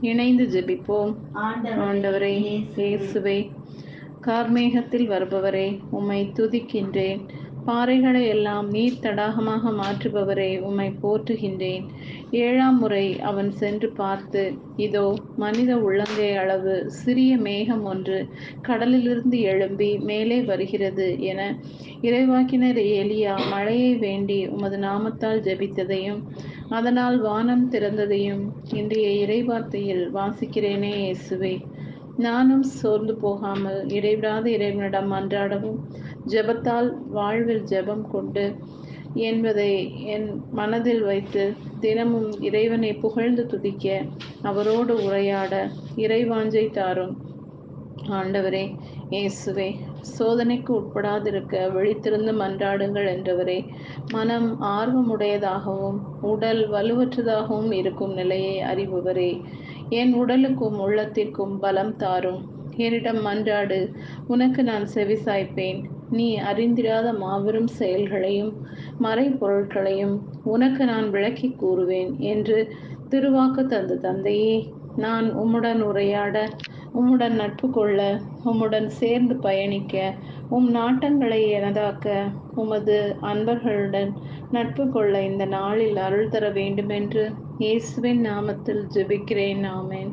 இணைந்து ஜெபிப்போம். ஆண்டவரே இயேசுவே கார்மேகத்தில் வருபவரே உம்மை துதிக்கின்றேன். பாறைகளை எல்லாம் நீர் தடாகமாக மாற்றுபவரே உம்மை போற்றுகின்றேன். ஏழாம் முறை அவன் சென்று பார்த்து இதோ மனித உள்ளங்கை அளவு சிறிய மேகம் ஒன்று கடலிலிருந்து எழும்பி மேலே வருகிறது என இறைவாக்கினர் எலியா மழையை வேண்டி உமது நாமத்தால் ஜெபித்ததையும் அதனால் வானம் திறந்ததையும் இன்றைய இறைவார்த்தையில் வாசிக்கிறேனே இயேசுவே. நானும் சோர்ந்து போகாமல் இடைவிடாத இறைவனிடம் அன்றாடவும் ஜெபத்தால் வாழ்வில் ஜெபம் கொண்டு என்பதை என் மனதில் வைத்து தினமும் இறைவனை புகழ்ந்து துதிக்க அவரோடு உரையாட இறைவாஞ்சை தாரும். ஆண்டவரே இயேசுவே சோதனைக்கு உட்படாதிருக்க விழித்திருந்து மன்றாடுங்கள் என்றவரே மனம் ஆர்வமுடையதாகவும் உடல் வலுவற்றதாகவும் இருக்கும் நிலையை அறிபவரே என் உடலுக்கும் உள்ளத்திற்கும் பலம் தாரும். என்னிடம் மன்றாடு உனக்கு நான் செவிசாய்ப்பேன் நீ அறிந்திராத மாபெரும் செயல்களையும் மறைப்பொருட்களையும் உனக்கு நான் விளக்கி கூறுவேன் என்று திருவாக்கு தந்த தந்தையே நான் உம்முடன் உரையாட உம்முடன் நட்பு கொள்ள உம்முடன் சேர்ந்து பயணிக்க உம் நாட்டங்களை எனதாக்க உமது அன்பர்களுடன் நட்பு கொள்ள இந்த நாளில் அருள் தர வேண்டுமென்று இயேசுவின் நாமத்தில் ஜெபிக்கிறேன். ஆமேன்.